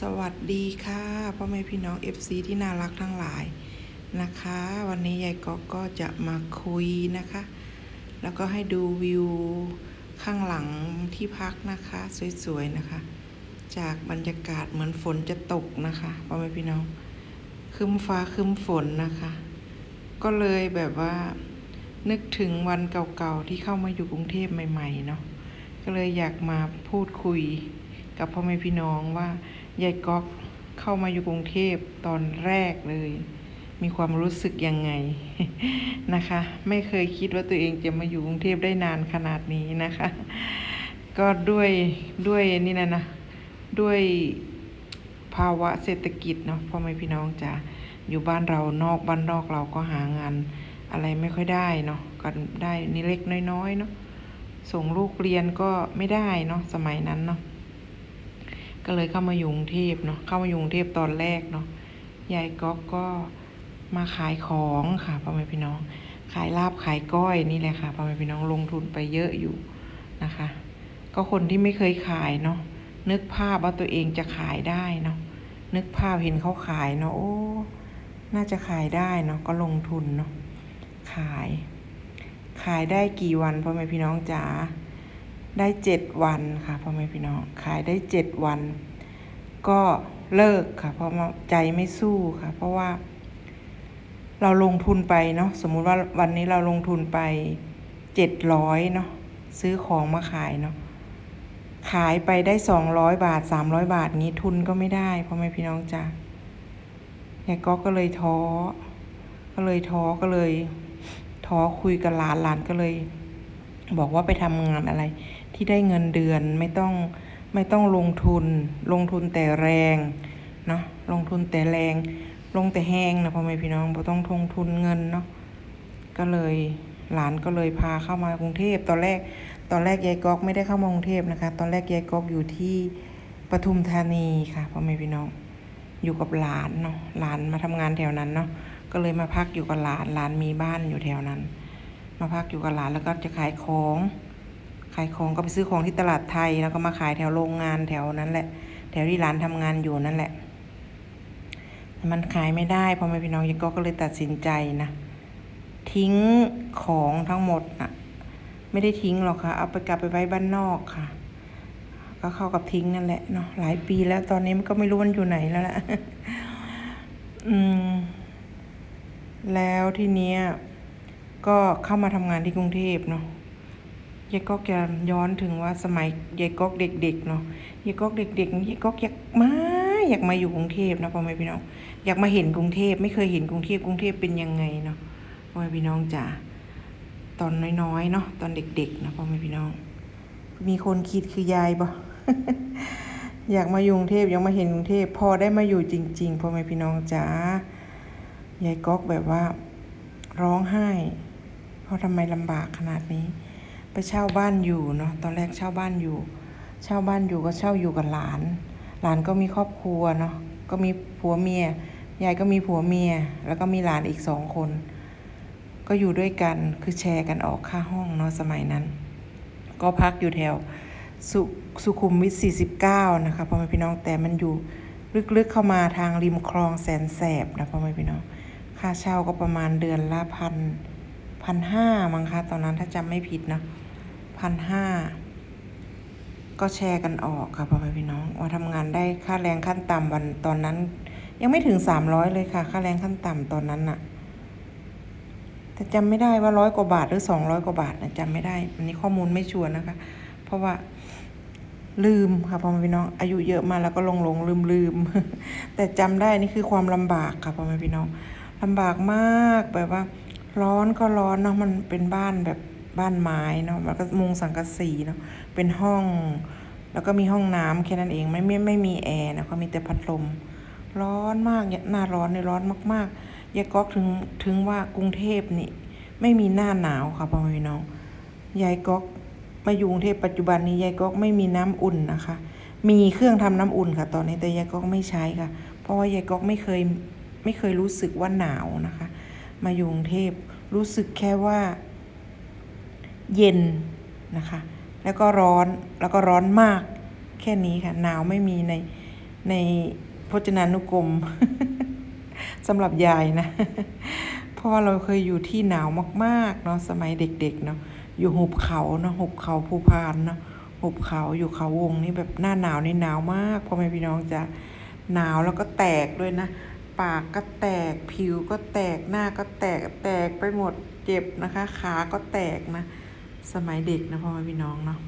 สวัสดีค่ะพ่อแม่พี่น้อง FC ที่น่ารักทั้งหลายนะคะ วันนี้ยายก๊อกก็จะมาคุยนะคะ แล้วก็ให้ดูวิวข้างหลังที่พักนะคะ สวยๆนะคะ จากบรรยากาศเหมือนฝนจะตกนะคะพ่อแม่พี่น้องครึ้มฟ้าครึ้มฝนนะคะ ก็เลยแบบว่านึกถึงวันเก่าๆที่เข้ามาอยู่กรุงเทพใหม่ ๆ เนาะก็เลยอยากมาพูดคุยกับพ่อแม่พี่น้องว่า ยายก๊อกเข้ามาอยู่กรุงเทพตอนแรกเลย มีความรู้สึกยังไงนะคะ ไม่เคยคิดว่าตัวเองจะมาอยู่กรุงเทพได้นานขนาดนี้นะคะ ก็ด้วยด้วยนี่นะนะด้วยภาวะเศรษฐกิจเนาะพ่อแม่พี่น้องจะอยู่บ้านเรานอกบ้านนอกเราก็หางานอะไรไม่ค่อยได้เนาะก็ได้นี่เล็กน้อยๆเนาะส่งลูกเรียนก็ไม่ได้เนาะสมัยนั้นเนาะ ก็เลยเข้ามาอยู่กรุงเทพเนาะเข้ามาอยู่กรุงเทพตอนแรกเนาะยายก๊อกก็มาขายของค่ะพ่อแม่พี่น้อง ขายลาบขายก้อยนี่แหละค่ะพ่อแม่พี่น้องลงทุนไปเยอะอยู่นะคะ ก็คนที่ไม่เคยขายเนาะนึกภาพว่าตัวเองจะขายได้เนาะนึกภาพเห็นเขาขายเนาะโอ้น่าจะขายได้เนาะก็ลงทุนเนาะขาย ขายได้กี่วันพ่อแม่พี่น้องจ๋า ได้เจ็ดวันค่ะพ่อแม่พี่น้องขายได้เจ็ดวัน ก็เลิกค่ะ เพราะใจไม่สู้ค่ะ เพราะว่า เราลงทุนไปเนาะสมมุติว่าวันนี้เราลงทุนไปเจ็ดร้อยเนาะซื้อของมาขายเนาะขายไปได้สองร้อยบาทสามร้อยบาทงี้ทุนก็ไม่ได้พ่อแม่พี่น้องจ๋ายายก็ก็เลยท้อ ก็เลยท้อก็เลย ท้อคุยกับหลานหลานก็เลย บอกว่าไปทำงานอะไร ที่ได้เงินเดือนไม่ต้องไม่ต้องลงทุน ลงทุนแต่แรงเนาะลงทุนแต่แรง ลงแต่แห้งนะพ่อแม่พี่น้องบ่ต้องลงทุนเงินเนาะก็เลยหลานก็เลยพาเข้ามากรุงเทพตอนแรกตอนแรกยายก๊อกไม่ได้เข้ามากรุงเทพนะคะ ตอนแรกยายก๊อกอยู่ที่ปทุมธานีค่ะพ่อแม่พี่น้องอยู่กับหลานเนาะหลานมาทำงานแถวนั้นเนาะก็เลยมาพักอยู่กับหลานหลานมีบ้านอยู่แถวนั้น มาพักอยู่กับหลานแล้วก็จะขายของ ขายของก็ไปซื้อของที่ตลาดไทยแล้วก็มาขายแถวโรงงานแถวนั้นแหละ แถวที่ร้านทำงานอยู่นั่นแหละ มันขายไม่ได้พอแม่พี่น้องยังก็ก็เลยตัดสินใจนะ ทิ้งของทั้งหมดนะไม่ได้ทิ้งหรอกค่ะ เอาไปกลับไปไว้บ้านนอกค่ะ ก็เข้ากับทิ้งนั่นแหละเนาะหลายปีแล้วตอนนี้มันก็ไม่รู้มันอยู่ไหนแล้วล่ะอืม แล้วทีเนี้ยก็เข้ามาทำงานที่กรุงเทพเนาะ ยายก๊อกจะย้อนถึงว่าสมัยยายก๊อกเด็กๆเนาะยายก๊อกเด็กๆยายก๊อกอยากมาอยากมาอยู่กรุงเทพนะพ่อแม่พี่น้อง อยากมาเห็นกรุงเทพไม่เคยเห็นกรุงเทพกรุงเทพเป็นยังไงเนาะพ่อแม่พี่น้องจ๋าตอนน้อยๆเนาะตอนเด็กๆนะพ่อแม่พี่น้อง มีคนคิดคือยายบ่อยากมาอยู่กรุงเทพอยากมาเห็นกรุงเทพพอได้มาอยู่จริงๆพ่อแม่พี่น้องจ๋ายายก๊อกแบบว่า ร้องไห้เพราะทำไมลำบากขนาดนี้ ไปเช่าบ้านอยู่เนาะตอนแรกเช่าบ้านอยู่ เช่าบ้านอยู่ก็เช่าอยู่กับหลาน หลานก็มีครอบครัวเนาะก็มีผัวเมียยายก็มีผัวเมีย แล้วก็มีหลานอีกสองคน ก็อยู่ด้วยกันคือแชร์กันออกค่าห้องเนาะสมัยนั้น ก็พักอยู่แถวสุสุขุมวิท 49 นะคะพ่อแม่พี่น้องแต่มันอยู่ลึกๆเข้ามาทางริมคลองแสนแสบนะพ่อแม่พี่น้อง ค่าเช่าก็ประมาณเดือนละพันพันห้ามั้งคะตอนนั้นถ้าจำไม่ผิดนะ พันห้าก็แชร์กันออกค่ะพ่อแม่พี่น้องว่าทำงานได้ค่าแรงขั้นต่ำวันตอนนั้น ยังไม่ถึงสามร้อยเลยค่ะ ค่าแรงขั้นต่ำตอนนั้นน่ะ แต่จำไม่ได้ว่าร้อยกว่าบาทหรือสองร้อยกว่าบาทนะจำไม่ได้อันนี้ข้อมูลไม่ชัวร์นะคะ เพราะว่าลืมค่ะพ่อแม่พี่น้อง อายุเยอะมาแล้วก็ลงหลงลืมลืมแต่จำได้นี่คือความลำบากค่ะพ่อแม่พี่น้องลำบากมากแบบว่า ร้อนก็ร้อนเนาะมันเป็นบ้านแบบ บ้านไม้เนาะมันก็มุงสังกะสีเนาะเป็นห้อง แล้วก็มีห้องน้ำแค่นั้นเองไม่ไม่ไม่มีแอร์นะก็มีแต่พัดลม ร้อนมากเนี่ยหน้าร้อนเนี่ยร้อนมากๆยายก๊อกถึงถึงว่ากรุงเทพนี่ ไม่มีหน้าหนาวค่ะพ่อแม่น้องยายก๊อกมาอยู่กรุงเทพปัจจุบันนี้ยายก๊อกไม่มีน้ำอุ่นนะคะ มีเครื่องทำน้ำอุ่นค่ะ ตอนนี้แต่ยายก๊อกไม่ใช้ค่ะ เพราะว่ายายก๊อกไม่เคยไม่เคยรู้สึกว่าหนาวนะคะ มาอยู่กรุงเทพรู้สึกแค่ว่า เย็นนะคะ แล้วก็ร้อนแล้วก็ร้อนมาก แค่นี้ค่ะหนาวไม่มีในในพจนานุกรมสำหรับยายนะ เพราะว่าเราเคยอยู่ที่หนาวมากๆเนาะสมัยเด็กๆเนาะอยู่หุบเขาเนาะหุบเขาภูพานเนาะหุบเขาอยู่เขาวงนี่แบบหน้าหนาวนี่หนาวมากพ่อแม่พี่น้องจะหนาวแล้วก็แตกด้วยนะ ปากก็แตกผิวก็แตกหน้าก็แตกแตกไปหมดเจ็บนะคะ ขาก็แตกนะ สมัยเด็กนะพ่อแม่พี่น้องเนาะ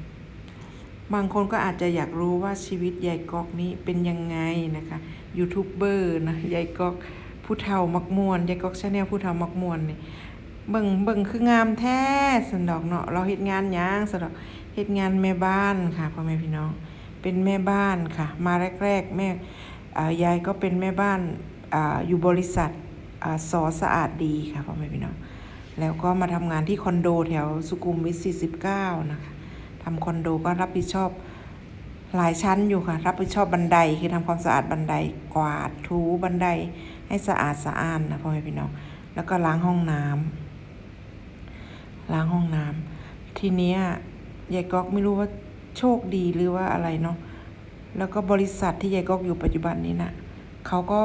บางคนก็อาจจะอยากรู้ว่าชีวิตยายก๊อกนี้เป็นยังไงนะคะยูทูบเบอร์นะยายก๊อกผู้เฒ่ามักมวนยายก๊อกชาแนลผู้เฒ่ามักมวนนี่เบิ่งเบิ่งคืองามแท้สันดอกเนาะเราเฮ็ดงานยังสันดอกเฮ็ดงานแม่บ้านค่ะพ่อแม่พี่น้อง เป็นแม่บ้านค่ะ มาแรกๆแม่ยายก็เป็นแม่บ้านออยู่บริษัทอสอสะอาดดีค่ะพ่อแม่พี่น้อง แล้วก็มาทำงานที่คอนโดแถวสุขุมวิท 49 นะคะทำคอนโดก็รับผิดชอบหลายชั้นอยู่ค่ะ รับผิดชอบบันไดคือทำความสะอาดบันไดกวาดถูบันไดให้สะอาดสะอ้านนะพ่อแม่พี่น้องแล้วก็ล้างห้องน้ำล้างห้องน้ำทีเนี้ยยายก๊อกไม่รู้ว่าโชคดีหรือว่าอะไรเนาะแล้วก็บริษัทที่ยายก๊อกอยู่ปัจจุบันนี้นะเขาก็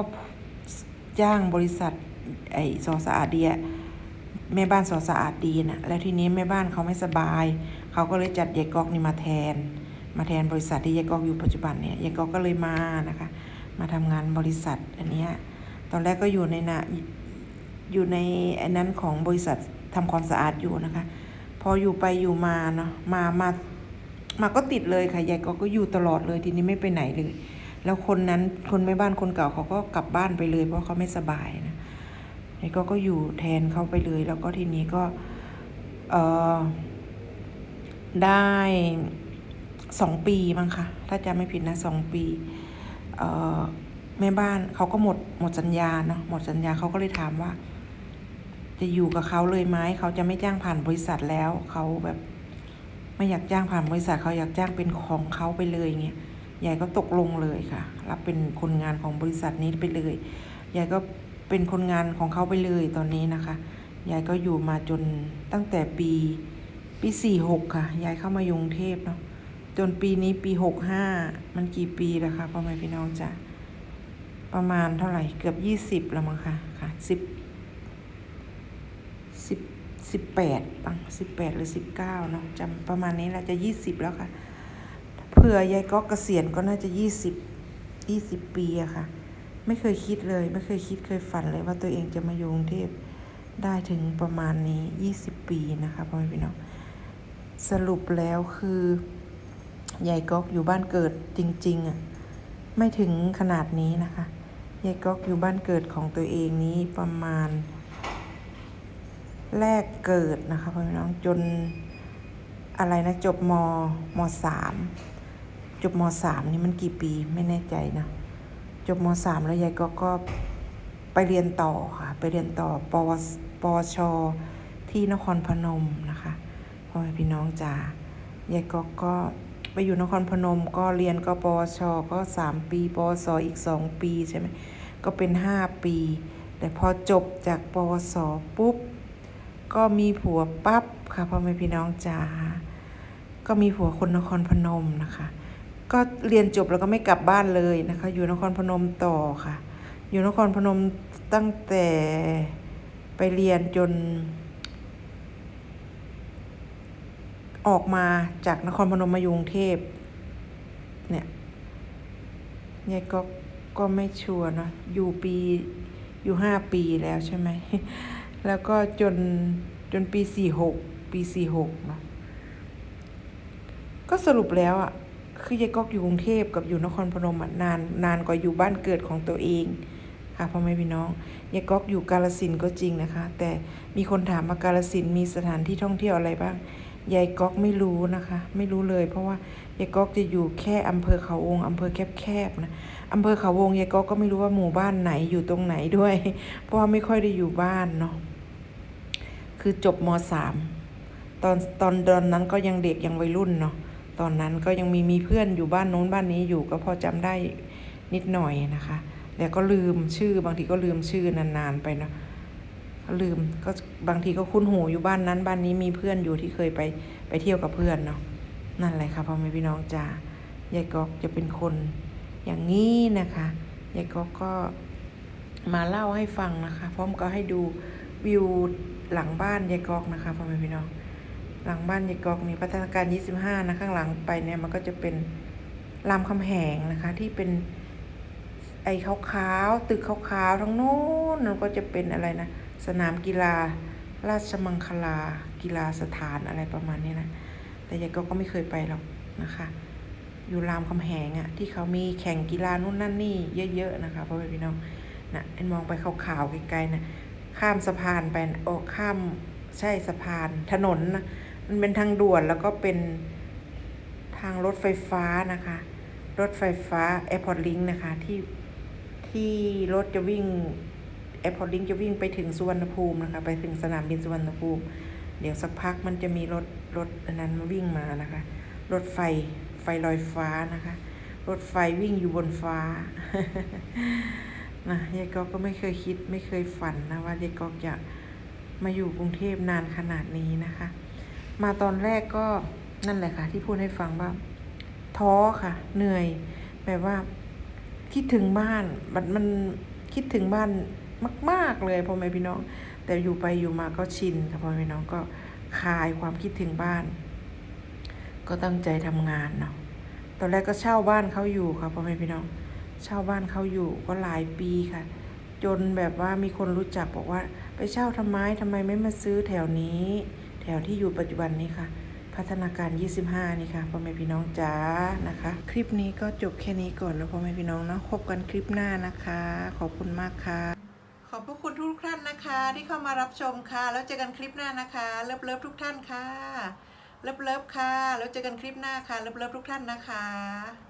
จ้างบริษัทไอ้สอสะอาดเดีอะ แม่บ้านสอสะอาดดีนะแล้วทีนี้แม่บ้านเขาไม่สบาย เขาก็เลยจัดยายกอกนี่มาแทน มาแทนบริษัทที่ยายกอกอยู่ปัจจุบันเนี่ยยายกอกก็เลยมานะคะ มาทำงานบริษัทอันเนี้ยตอนแรกก็อยู่ในนะอยู่ในอันนั้นของบริษัททำความสะอาดอยู่นะคะ พออยู่ไปอยู่มาเนาะมามามาก็ติดเลยค่ะยายกอกก็อยู่ตลอดเลยทีนี้ไม่ไปไหนเลย แล้วคนนั้นคนแม่บ้านคนเก่าเขาก็กลับบ้านไปเลยเพราะเขาไม่สบายนะ นี่ก็ก็อยู่แทนเขาไปเลย แล้วก็ทีนี้ก็เออได้สองปีมั้งค่ะถ้าจำไม่ผิดนะสองปีเออแม่บ้านเขาก็หมดหมดสัญญาเนาะหมดสัญญาเขาก็เลยถามว่า จะอยู่กับเขาเลยไหมเขาจะไม่จ้างผ่านบริษัทแล้วเขาแบบไม่อยากจ้างผ่านบริษัทเขาอยากจ้างเป็นของเขาไปเลยเงี้ยยายก็ตกลงเลยค่ะ รับเป็นคนงานของบริษัทนี้ไปเลยยายก็ เป็นคนงานของเขาไปเลยตอนนี้นะคะยายก็อยู่มาจนตั้งแต่ปีปีสี่หกค่ะยายเข้ามายุงเทพเนาะจนปีนี้ปีหกห้ามันกี่ปีแล้วคะพ่อแม่พี่น้องจะประมาณเท่าไหร่เกือบยี่สิบแล้วมั้งค่ะค่ะสิบสิบสิบแปดปังสิบแปดหรือสิบเก้าเนาะจำประมาณนี้แหละจะยี่สิบแล้วค่ะเผื่อยายก็เกษียณก็น่าจะยี่สิบยี่สิบปีอะค่ะ ไม่เคยคิดเลย ไม่เคยคิดเคยฝันเลยว่าตัวเองจะมาอยู่กรุงเทพได้ถึงประมาณนี้ยี่สิบปีนะคะพ่อแม่พี่น้องสรุปแล้วคือยายก๊อกอยู่บ้านเกิดจริงๆอะไม่ถึงขนาดนี้นะคะยายก๊อกอยู่บ้านเกิดของตัวเองนี้ประมาณ แรกเกิดนะคะพ่อแม่พี่น้องจนอะไรนะจบมมสามจบมสามนี่มันกี่ปีไม่แน่ใจนะ จบมสามแล้วยายก็ก็ไปเรียนต่อค่ะ ไปเรียนต่อปวสปวชที่นครพนมนะคะพ่อแม่พี่น้องจ๋ายายก็ก็ไปอยู่นครพนมก็เรียนก็ปวชก็สามปีปวสอีกสองปีใช่ไหมก็เป็นห้าปี แต่พอจบจากปวสปุ๊บ ก็มีผัวปั๊บค่ะพ่อแม่พี่น้องจ๋าก็มีผัวคนนครพนมนะคะ ก็เรียนจบแล้วก็ไม่กลับบ้านเลยนะคะ อยู่นครพนมต่อค่ะ อยู่นครพนมตั้งแต่ไปเรียนจน ออกมาจากนครพนมมากรุงเทพ เนี่ยเนี่ยก็ก็ไม่ชัวร์เนอะอยู่ปีอยู่ห้าปีแล้วใช่ไหม แล้วก็จนจนปีสี่หกปีสี่หกเนาะก็สรุปแล้วอะ คือยายก๊อกอยู่กรุงเทพกับอยู่นครพนมนานนานกว่าอยู่บ้านเกิดของตัวเองค่ะพ่อแม่พี่น้องยายก๊อกอยู่กาลสินก็จริงนะคะ แต่มีคนถามมากาลสินมีสถานที่ท่องเที่ยวอะไรบ้างยายก๊อกไม่รู้นะคะ ไม่รู้เลย เพราะว่ายายก๊อกจะอยู่แค่อำเภอเขาวงอำเภอแคบๆนะอำเภอเขาวงยายก๊อกก็ไม่รู้ว่าหมู่บ้านไหนอยู่ตรงไหนด้วย เพราะว่าไม่ค่อยได้อยู่บ้านเนาะคือจบมสามตอนตอนตอนนั้นก็ยังเด็กยังวัยรุ่นเนาะ ตอนนั้นก็ยังมีมีเพื่อนอยู่บ้านโน้นบ้านนี้อยู่ก็พอจำได้นิดหน่อยนะคะแต่ก็ลืมชื่อบางทีก็ลืมชื่อนานๆไปเนาะก็ลืมก็บางทีก็คุ้นหูอยู่บ้านนั้นบ้านนี้มีเพื่อนอยู่ที่เคยไปไปเที่ยวกับเพื่อนเนาะนั่นแหละค่ะพ่อแม่พี่น้องจ้ายายก๊อกจะเป็นคนอย่างนี้นะคะยายก็ก็มาเล่าให้ฟังนะคะ พร้อมก็ให้ดูวิวหลังบ้านยายกอกนะคะพ่อแม่พี่น้อง หลังบ้านยายกอกนี่พัฒนาการ 25 นะ ข้างหลังไปเนี่ยมันก็จะเป็นรามคำแหงนะคะ ที่เป็นไอ้ขาวๆตึกขาวๆทั้งโน้นนั่นก็จะเป็นอะไรนะ สนามกีฬา ราชมังคลา กีฬาสถานอะไรประมาณนี้นะ แต่ยายก็ก็ไม่เคยไปหรอกนะคะ อยู่รามคำแหงอะ่ะที่เขามีแข่งกีฬานู่นนั่นนี่เยอะๆนะคะพ่อแม่พี่น้องนะเอ็นมองไปขาวๆไกลๆนะข้ามสะพานไปโอ้ข้ามใช่สะพานถนนนะ มันเป็นทางด่วนแล้วก็เป็นทางรถไฟฟ้านะคะ รถไฟฟ้า Airport Link นะคะ ที่ที่รถจะวิ่ง Airport Link จะวิ่งไปถึงสุวรรณภูมินะคะ ไปถึงสนามบินสุวรรณภูมิ เดี๋ยวสักพักมันจะมีรถรถอันนั้นมาวิ่งมานะคะ รถไฟไฟลอยฟ้านะคะ รถไฟวิ่งอยู่บนฟ้านะยายกอกก็ไม่เคยคิดไม่เคยฝันนะว่ายายกอกจะมาอยู่กรุงเทพนานขนาดนี้นะคะ มาตอนแรกก็นั่นแหละค่ะ ที่พูดให้ฟังว่า ท้อค่ะ เหนื่อยแบบว่า คิดถึงบ้านมันมันคิดถึงบ้านมาก ๆ เลยพ่อแม่พี่น้อง แต่อยู่ไปอยู่มาก็ชินค่ะพ่อแม่พี่น้องก็คลายความคิดถึงบ้าน ก็ตั้งใจทำงานเนาะตอนแรกก็เช่าบ้านเขาอยู่ค่ะพ่อแม่พี่น้อง เช่าบ้านเขาอยู่ก็หลายปีค่ะ จนแบบว่ามีคนรู้จักบอกว่า ไปเช่าทำไมทำไมไม่มาซื้อแถวนี้ แถวที่อยู่ปัจจุบันนี้ค่ะ พัฒนาการ 25 นี่ค่ะพ่อแม่พี่น้องจ้านะคะ คลิปนี้ก็จบแค่นี้ก่อนนะพ่อแม่พี่น้องเนาะพบกันคลิปหน้านะคะ ขอบคุณมากค่ะ ขอบพระคุณทุกท่านนะคะ ที่เข้ามารับชมค่ะ แล้วเจอกันคลิปหน้านะคะเลิฟเลิฟทุกท่านค่ะเลิฟเลิฟค่ะ แล้วเจอกันคลิปหน้าค่ะเลิฟเลิฟทุกท่านนะคะ